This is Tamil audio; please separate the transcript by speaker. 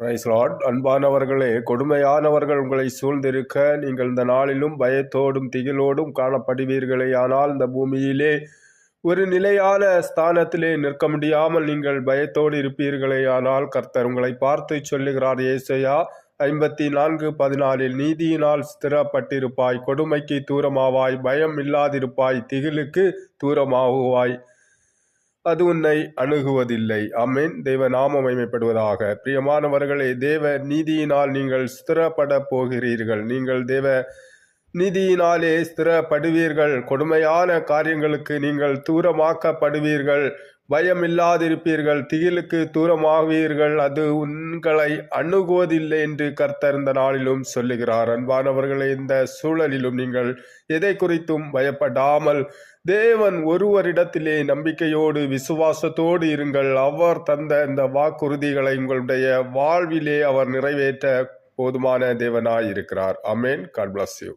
Speaker 1: ரைஸ்லாட் அன்பானவர்களே கொடுமையானவர்கள் உங்களை சூழ்ந்திருக்க நீங்கள் இந்த நாளிலும் பயத்தோடும் திகிலோடும் காணப்படுவீர்களே. ஆனால் இந்த பூமியிலே ஒரு நிலையான ஸ்தானத்திலே நிற்க முடியாமல் நீங்கள் பயத்தோடு இருப்பீர்களே. ஆனால் கர்த்தர் உங்களை பார்த்து சொல்லுகிறார் ஏசையா ஐம்பத்தி நான்கு பதினாலில் நீதியினால் ஸ்திரப்பட்டிருப்பாய் கொடுமைக்கு தூரமாவாய் பயம் இல்லாதிருப்பாய் திகிலுக்கு தூரமாகுவாய். அது உன்னை அணுகுவதில்லை. அமேன் தெய்வ நாம மைமைப்படுவதாக பிரியமானவர்களே தேவ நீதியினால் நீங்கள் ஸ்திரப்பட போகிறீர்கள். நீங்கள் தேவ நிதியினாலே ஸ்திரப்படுவீர்கள். கொடுமையான காரியங்களுக்கு நீங்கள் தூரமாக்கப்படுவீர்கள். பயம் இல்லாதிருப்பீர்கள் திகிலுக்கு தூரமாவீர்கள். அது உங்களை அணுகுவதில்லை என்று கர்த்தர் இந்த நாளிலும் சொல்லுகிறார். அன்பானவர்களே இந்த சூழலிலும் நீங்கள் எதை குறித்தும் பயப்படாமல் தேவன் ஒருவரிடத்திலே நம்பிக்கையோடு விசுவாசத்தோடு இருங்கள். அவர் தந்த இந்த வாக்குறுதிகளை உங்களுடைய வாழ்விலே அவர் நிறைவேற்ற போதுமான தேவனாய் இருக்கிறார் அமேன் காட் பிளஸ் யூ